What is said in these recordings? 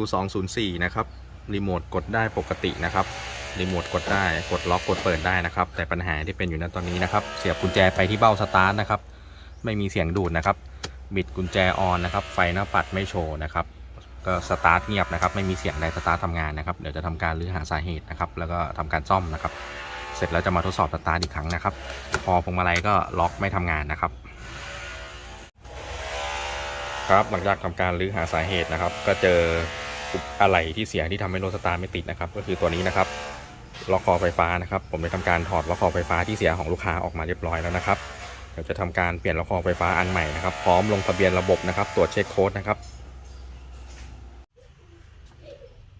W204 นะครับรีโมทกดได้ปกตินะครับรีโมทกดได้กดล็อกกดเปิดได้นะครับ แต่ปัญหาที่เป็นอยู่ณตอนนี้นะครับ เสียบกุญแจไปที่เบ้าสตาร์ทนะครับ ไม่มีเสียงดูดนะครับ บิดกุญแจออนนะครับ ไฟหน้าปัดไม่โชว์นะครับ ก็สตาร์ทเงียบนะครับ ไม่มีเสียงใดสตาร์ททำงานนะครับ เดี๋ยวจะทำการรื้อหาสาเหตุนะครับ แล้วก็ทำการซ่อมนะครับ เสร็จแล้วจะมาทดสอบสตาร์ทอีกครั้งนะครับ พอพวงมาลัยก็ล็อกไม่ทำงานนะครับ ครับหลังจากทำการรื้อหาสาเหตุนะครับ ก็เจออะไรที่เสียที่ทำให้รถสตาร์ไม่ติดนะครับ ก็คือตัวนี้นะครับล็อกคอไฟฟ้านะครับ ผมได้ทำการถอดล็อกคอไฟฟ้าที่เสียของลูกค้าออกมาเรียบร้อยแล้วนะครับเดี๋ยวจะทำการเปลี่ยนล็อกคอไฟฟ้าอันใหม่นะครับ พร้อมลงทะเบียนระบบนะครับ ตรวจเช็คโค้ดนะครับ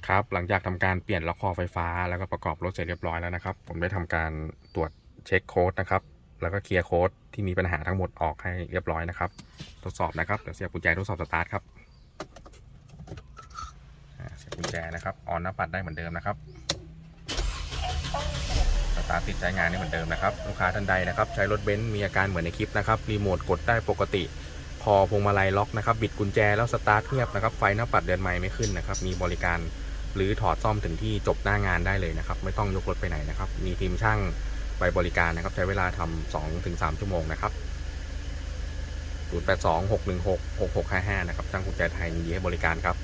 ครับหลังจากทำการเปลี่ยนล็อกคอไฟฟ้าแล้วก็ประกอบรถเสร็จเรียบร้อยแล้วนะครับ ผมได้ทำการตรวจเช็คโค้ดนะครับ แล้วก็เคลียร์โค้ด ที่มีปัญหาทั้งหมดออกให้เรียบร้อยนะครับ ทดสอบนะครับ เดี๋ยวเสียบกุญแจทดสอบสตาร์ทครับเสียบกุญแจนะครับ ออนหน้าปัดได้เหมือนเดิมนะครับสตาร์ทติดใช้งานได้เหมือนเดิมนะครับ ลูกค้าท่านใดนะครับ ใช้รถเบนซ์มีอาการเหมือนในคลิปนะครับ รีโมทกดได้ปกติ พอพวงมาลัยล็อกนะครับ บิดกุญแจแล้วสตาร์ทเงียบนะครับ ไฟหน้าปัดเดินไม้ไม่ขึ้นนะครับ มีบริการหรือถอดซ่อมถึงที่จบหน้างานได้เลยนะครับ ไม่ต้องยกรถไปไหนนะครับ มีทีมช่าง ไปบริการนะครับ ใช้เวลาทำสองถึงสามชั่วโมงนะครับ0 8 2 6 1 6 6 6 5 5 นะครับช่างกุญแจไทยยินดีให้บริการครับ